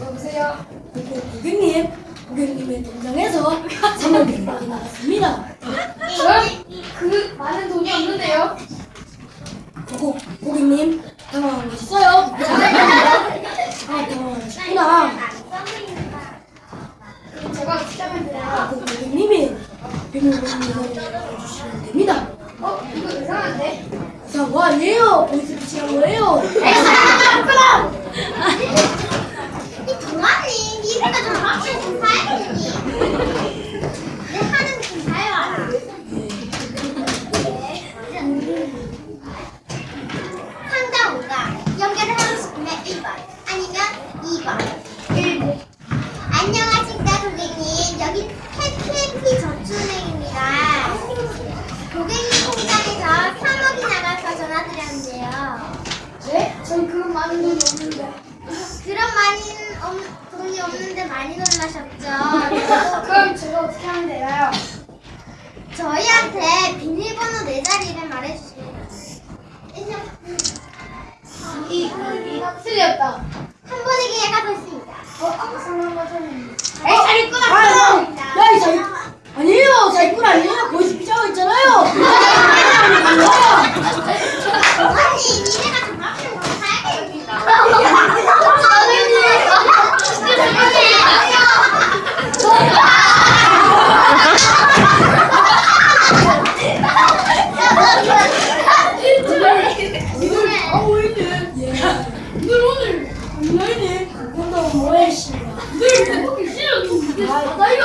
여보세요? 이거 고객님, 고객님의 통장에서 3억 원이 나왔습니다. 그 많은 돈이 없는데요. 고, 고객님, 당황하셨어요? 아, 당황하셨구나. 제가 시작하면 돼요. 그 고객님이 알려주시면 됩니다. 어, 이거 이상한데? 이상한 거 아니에요. 보이스 피치한 거예요. 이 도란이 이르가 좀 합의를 좀 사야겠니? 내 하는 거좀 봐요 상자 5가 연결을 하고 싶으면 1번 아니면 2번 1번 안녕하십니까 고객님 여기 해피해피 저축은행입니다 고객님 통장에서 3억이 나가서 전화드렸는데요 네? 전그 많은 돈이 없는데. 그런 많이 없- 돈이 없는데 많이 놀라셨죠? 그럼 제가 어떻게 하면 되나요? 저희한테 비밀번호 네 자리를 말해주세요 이, 이, 틀렸다. 한 번의 기회가 됐습니다 어, 이상한 거 찾았는 Aday